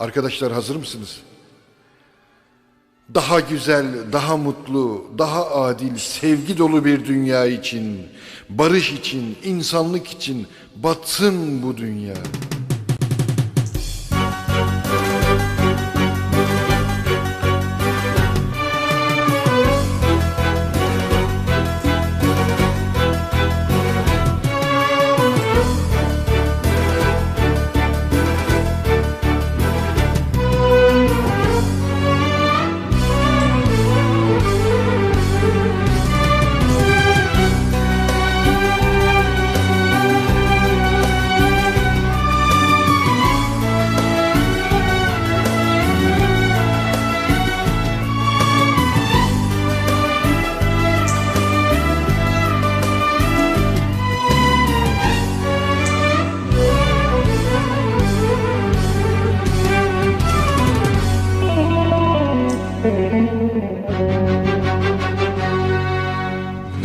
Arkadaşlar hazır mısınız? Daha güzel, daha mutlu, daha adil, sevgi dolu bir dünya için, barış için, insanlık için batsın bu dünya.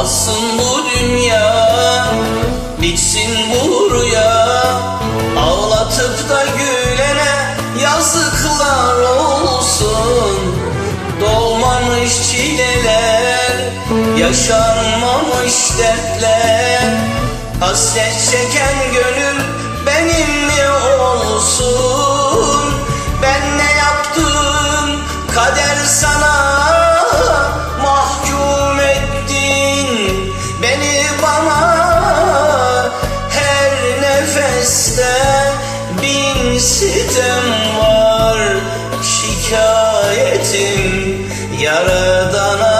Bassın bu dünya, bitsin bu rüya. Ağlatıp da gülene yazıklar olsun. Dolmamış çileler, yaşanmamış dertler. Hasret çeken gönül benim mi olsun yaradana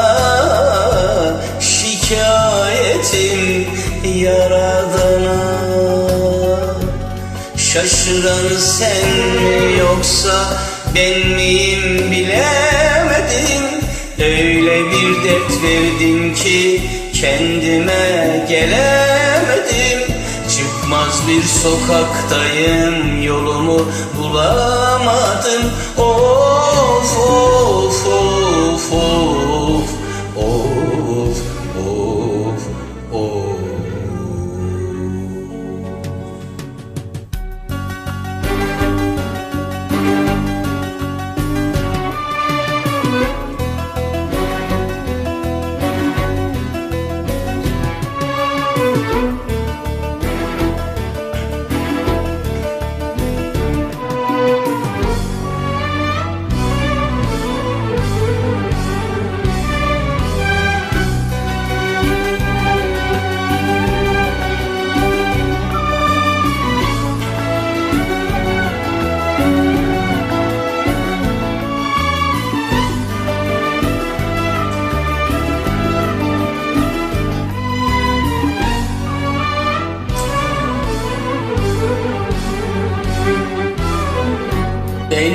şikayetim yaradana. Şaşıran sen mi yoksa ben miyim bilemedim. Öyle bir dert verdin ki kendime gelemedim. Çıkmaz bir sokaktayım yolumu bulamadım. Of of of of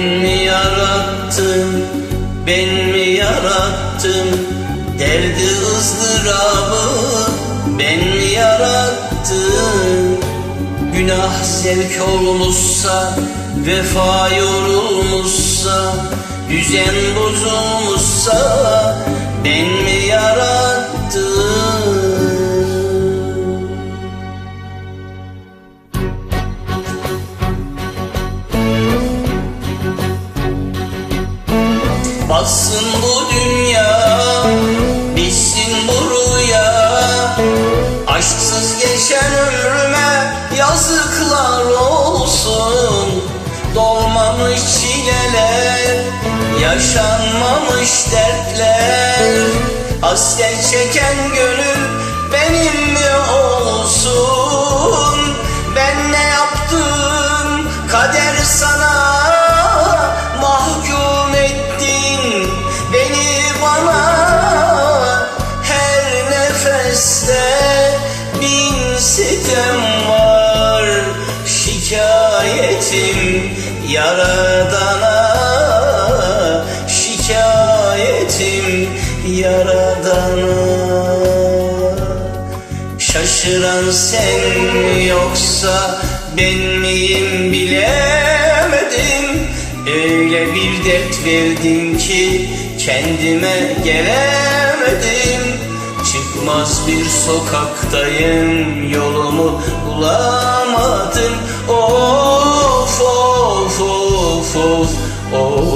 mi yarattım, ben mi yarattım? Derdi ızdırabı ben mi yarattım? Günah zevk olmuşsa, vefa yorulmuşsa Düzen bozulmuşsa ben mi yarattım Batsın bu dünya, bitsin bu rüya. Aşksız geçen ömrüme yazıklar olsun. Dolmamış çileler, yaşanmamış dertler. Hasret çeken gönül benim mi olsun Yaradana Şikayetim Yaradana. Şaşıran sen yoksa ben miyim bilemedim. Öyle bir dert verdin ki kendime gelemedim. Çıkmaz bir sokaktayım yolumu bulamadım Of of of of of